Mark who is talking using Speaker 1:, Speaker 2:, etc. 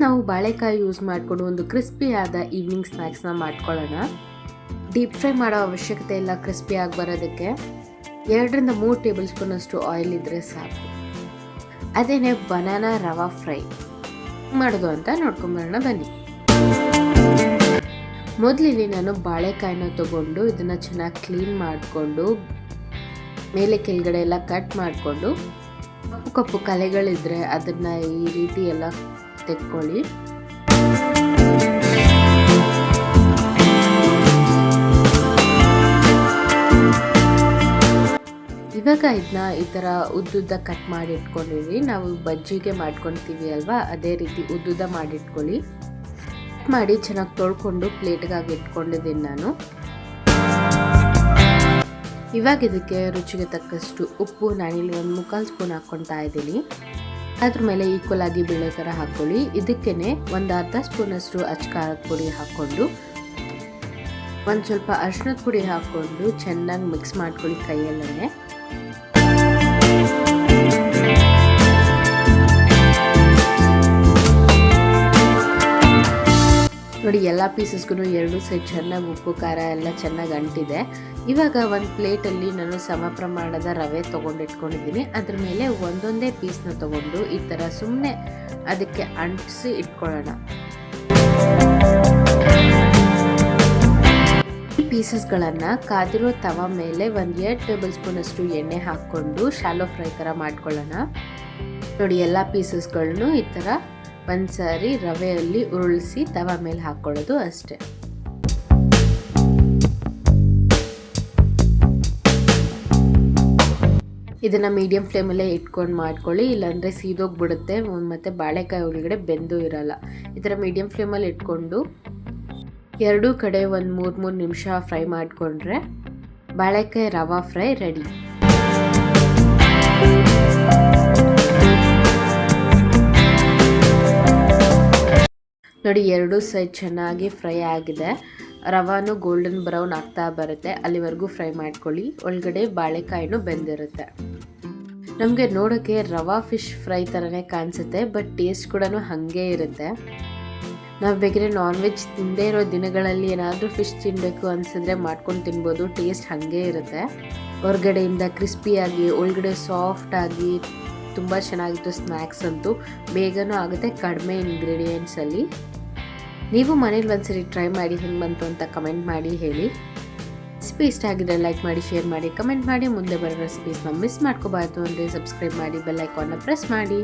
Speaker 1: ನಾವು ಬಾಳೆಕಾಯಿ ಯೂಸ್ ಮಾಡಿಕೊಂಡು ಒಂದು ಕ್ರಿಸ್ಪಿ ಆದ ಈವ್ನಿಂಗ್ ಸ್ನ್ಯಾಕ್ಸ್ನ ಮಾಡ್ಕೊಳ್ಳೋಣ. ಡೀಪ್ ಫ್ರೈ ಮಾಡೋ ಅವಶ್ಯಕತೆ ಇಲ್ಲ ಕ್ರಿಸ್ಪಿ ಆಗಿ ಬರೋದಕ್ಕೆ. ಎರಡರಿಂದ ಮೂರು ಟೇಬಲ್ ಸ್ಪೂನ್ ಅಷ್ಟು ಆಯಿಲ್ ಇದ್ದರೆ ಸಾಕು. ಅದೇನೆ ಬನಾನಾ ರವಾ ಫ್ರೈ ಮಾಡೋದು ಅಂತ ನೋಡ್ಕೊಂಬರೋಣ ಬನ್ನಿ. ಮೊದಲಿಲ್ಲಿ ನಾನು ಬಾಳೆಕಾಯಿನ ತಗೊಂಡು ಇದನ್ನು ಚೆನ್ನಾಗಿ ಕ್ಲೀನ್ ಮಾಡಿಕೊಂಡು, ಮೇಲೆ ಕೆಳಗಡೆ ಎಲ್ಲ ಕಟ್ ಮಾಡಿಕೊಂಡು, ಕಪ್ಪು ಕಪ್ಪು ಕಲೆಗಳಿದ್ರೆ ಅದನ್ನು ಈ ರೀತಿ ಎಲ್ಲ ತೆಕ್ಕೊಳ್ಳಿ. ಇವಾಗ ಇದನ್ನ ಈ ಥರ ಉದ್ದುದ್ದ ಕಟ್ ಮಾಡಿ ಇಟ್ಕೊಂಡಿರಿ ನಾವು ಬಜ್ಜಿಗೆ ಮಾಡ್ಕೊತೀವಿ ಅಲ್ವಾ? ಅದೇ ರೀತಿ ಉದ್ದುದ್ದ ಮಾಡಿಟ್ಕೊಳ್ಳಿ. ಕಟ್ ಮಾಡಿ ಚೆನ್ನಾಗಿ ತೊಳ್ಕೊಂಡು ಪ್ಲೇಟ್ಗಾಗಿ ಇಟ್ಕೊಂಡಿದ್ದೀನಿ ನಾನು. ಇವಾಗ ಇದಕ್ಕೆ ರುಚಿಗೆ ತಕ್ಕಷ್ಟು ಉಪ್ಪು, ನಾನಿಲ್ಲಿ ಒಂದು ಮುಕ್ಕಾಲು ಸ್ಪೂನ್ ಹಾಕ್ಕೊತಾ ಇದ್ದೀನಿ. ಅದ್ರ ಮೇಲೆ ಈಕ್ವಲ್ ಆಗಿ ಬೀಳೋ ಥರ ಹಾಕ್ಕೊಳ್ಳಿ ಇದಕ್ಕೇನೆ ಒಂದು ಅರ್ಧ ಸ್ಪೂನಷ್ಟು ಅಚ್ಕಾರದ ಪುಡಿ ಹಾಕ್ಕೊಂಡು, ಒಂದು ಸ್ವಲ್ಪ ಅರ್ಶಿನದ ಪುಡಿ ಹಾಕ್ಕೊಂಡು ಚೆನ್ನಾಗಿ ಮಿಕ್ಸ್ ಮಾಡ್ಕೊಳ್ಳಿ ಕೈಯಲ್ಲೇ ನೋಡಿ ಎಲ್ಲ ಪೀಸಸ್ಗೂ ಎರಡು ಸೈಡ್ ಚೆನ್ನಾಗಿ ಉಪ್ಪು, ಖಾರ ಎಲ್ಲ ಚೆನ್ನಾಗಿ ಅಂಟಿದೆ. ಇವಾಗ ಒಂದು ಪ್ಲೇಟಲ್ಲಿ ನಾನು ಸಮ ಪ್ರಮಾಣದ ರವೆ ತೊಗೊಂಡಿಟ್ಕೊಂಡಿದ್ದೀನಿ. ಅದ್ರ ಮೇಲೆ ಒಂದೊಂದೇ ಪೀಸ್ನ ತೊಗೊಂಡು ಈ ಥರ ಸುಮ್ಮನೆ ಅದಕ್ಕೆ ಅಂಟಿಸಿ ಇಟ್ಕೊಳ್ಳೋಣ. ಈ ಪೀಸಸ್ಗಳನ್ನು ಕಾದಿರೋ ತವ ಮೇಲೆ ಒಂದು ಎರಡು ಟೇಬಲ್ ಸ್ಪೂನಷ್ಟು ಎಣ್ಣೆ ಹಾಕ್ಕೊಂಡು, ಶಾಲೋ ಫ್ರೈ ಥರ ಮಾಡ್ಕೊಳ್ಳೋಣ. ನೋಡಿ ಎಲ್ಲ ಪೀಸಸ್ಗಳನ್ನು ಈ ಥರ ಒಂದು ಸಾರಿ ರವೆಯಲ್ಲಿ ಉರುಳಿಸಿ ತವ ಮೇಲೆ ಹಾಕ್ಕೊಳ್ಳೋದು ಅಷ್ಟೇ. ಇದನ್ನು ಮೀಡಿಯಂ ಫ್ಲೇಮಲ್ಲೇ ಇಟ್ಕೊಂಡು ಮಾಡ್ಕೊಳ್ಳಿ, ಇಲ್ಲಾಂದರೆ ಸೀದೋಗ್ಬಿಡುತ್ತೆ, ಮತ್ತು ಬಾಳೆಕಾಯಿ ಒಳಗಡೆ ಬೆಂದು ಇರಲ್ಲ. ಈ ಥರ ಮೀಡಿಯಂ ಫ್ಲೇಮಲ್ಲಿ ಇಟ್ಕೊಂಡು ಎರಡೂ ಕಡೆ ಒಂದು ಮೂರು ಮೂರು ನಿಮಿಷ ಫ್ರೈ ಮಾಡಿಕೊಂಡ್ರೆ ಬಾಳೆಕಾಯಿ ರವಾ ಫ್ರೈ ರೆಡಿ. ನೋಡಿ, ಎರಡು ಸೈಡ್ ಚೆನ್ನಾಗಿ ಫ್ರೈ ಆಗಿದೆ. ರವಾನು ಗೋಲ್ಡನ್ ಬ್ರೌನ್ ಆಗ್ತಾ ಬರುತ್ತೆ. ಅಲ್ಲಿವರೆಗೂ ಫ್ರೈ ಮಾಡ್ಕೊಳ್ಳಿ. ಒಳಗಡೆ ಬಾಳೆಕಾಯಿನೂ ಬೆಂದಿರುತ್ತೆ. ನಮಗೆ ನೋಡೋಕ್ಕೆ ರವಾ ಫಿಶ್ ಫ್ರೈ ಥರನೇ ಕಾಣಿಸುತ್ತೆ ಬಟ್ ಟೇಸ್ಟ್ ಕೂಡ ಹಾಗೆ ಇರುತ್ತೆ. ನಾವು ಬೇಕಿದ್ರೆ ನಾನ್ ವೆಜ್ ತಿಂದೇ ಇರೋ ದಿನಗಳಲ್ಲಿ ಏನಾದರೂ ಫಿಶ್ ತಿನ್ನಬೇಕು ಅನಿಸಿದ್ರೆ ಮಾಡ್ಕೊಂಡು ತಿನ್ಬೋದು. ಟೇಸ್ಟ್ ಹಾಗೆ ಇರುತ್ತೆ. ಹೊರಗಡೆಯಿಂದ ಕ್ರಿಸ್ಪಿಯಾಗಿ ಒಳಗಡೆ ಸಾಫ್ಟಾಗಿ ತುಂಬ ಚೆನ್ನಾಗಿತ್ತು ಸ್ನ್ಯಾಕ್ಸ್ ಅಂತೂ. ಬೇಗನೂ ಆಗುತ್ತೆ ಕಡಿಮೆ ಇಂಗ್ರೀಡಿಯೆಂಟ್ಸಲ್ಲಿ ನೀವು ಮನೇಲಿ ಒಂದ್ಸರಿ ಟ್ರೈ ಮಾಡಿ ಹೆಂಗೆ ಬಂತು ಅಂತ ಕಮೆಂಟ್ ಮಾಡಿ ಹೇಳಿ. ರೆಸಿಪಿ ಇಷ್ಟ ಆಗಿದ್ರೆ ಲೈಕ್ ಮಾಡಿ ಶೇರ್ ಮಾಡಿ ಕಮೆಂಟ್ ಮಾಡಿ. ಮುಂದೆ ಬರೋ ರೆಸಿಪೀಸ್ನ ಮಿಸ್ ಮಾಡ್ಕೋಬಾರ್ದು ಅಂದರೆ ಸಬ್ಸ್ಕ್ರೈಬ್ ಮಾಡಿ ಬೆಲ್ ಐಕಾನ್ನ ಪ್ರೆಸ್ ಮಾಡಿ.